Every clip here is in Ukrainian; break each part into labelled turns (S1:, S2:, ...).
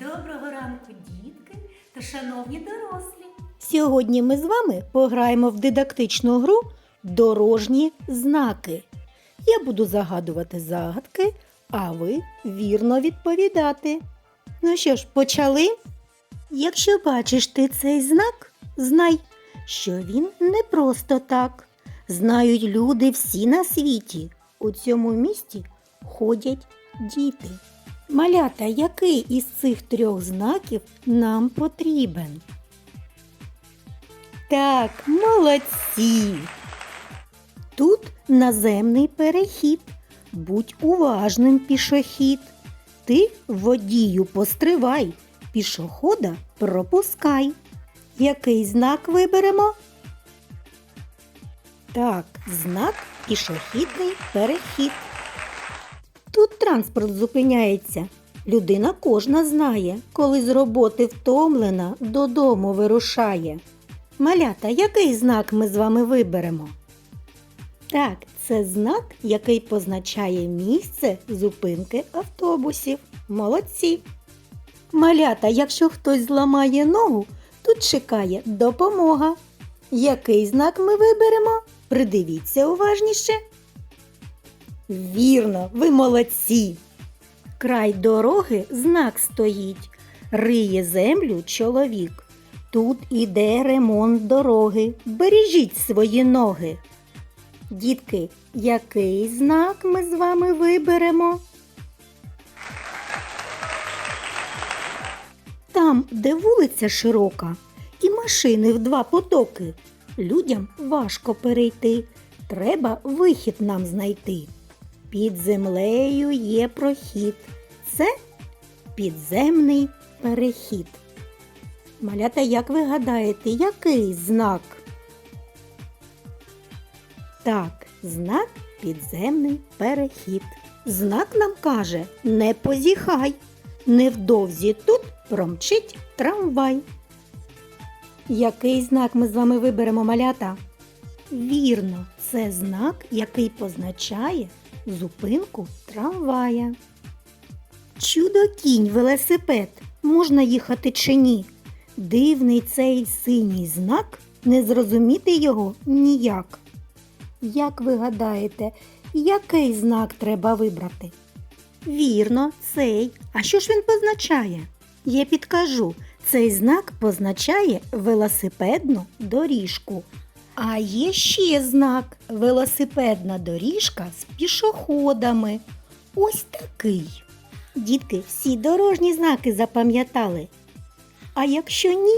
S1: Доброго ранку, дітки та шановні дорослі.
S2: Сьогодні ми з вами пограємо в дидактичну гру Дорожні знаки. Я буду загадувати загадки, а ви вірно відповідати. Ну що ж, почали? Якщо бачиш ти цей знак, знай, що він не просто так. Знають люди всі на світі. У цьому місті ходять діти. Малята, який із цих трьох знаків нам потрібен? Так, молодці. Тут наземний перехід. Будь уважним пішохід. Ти водію постривай, пішохода пропускай. Який знак виберемо? Так, знак пішохідний перехід. Тут транспорт зупиняється. Людина кожна знає, коли з роботи втомлена, додому вирушає. Малята, який знак ми з вами виберемо? Так, це знак, який позначає місце зупинки автобусів. Молодці. Малята, якщо хтось зламає ногу, тут чекає допомога. Який знак ми виберемо? Придивіться уважніше. Вірно, ви молодці. Край дороги знак стоїть. Риє землю чоловік. Тут іде ремонт дороги. Бережіть свої ноги. Дітки, який знак ми з вами виберемо? Там, де вулиця широка і машини в два потоки, людям важко перейти. Треба вихід нам знайти. Під землею є прохід. Це підземний перехід. Малята, як ви гадаєте, який знак? Так, знак підземний перехід. Знак нам каже не позіхай. Невдовзі тут промчить трамвай. Який знак ми з вами виберемо малята? Вірно, це знак, який позначає зупинку трамвая. Чудо кінь велосипед. Можна їхати чи ні? Дивний цей синій знак, не зрозуміти його ніяк. Як ви гадаєте, який знак треба вибрати? Вірно, цей. А що ж він позначає? Я підкажу, цей знак позначає велосипедну доріжку. А є ще знак велосипедна доріжка з пішоходами. Ось такий. Дітки, всі дорожні знаки запам'ятали. А якщо ні,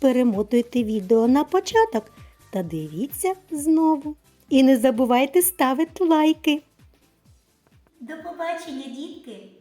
S2: перемотуйте відео на початок та дивіться знову. І не забувайте ставити лайки.
S1: До побачення, дітки!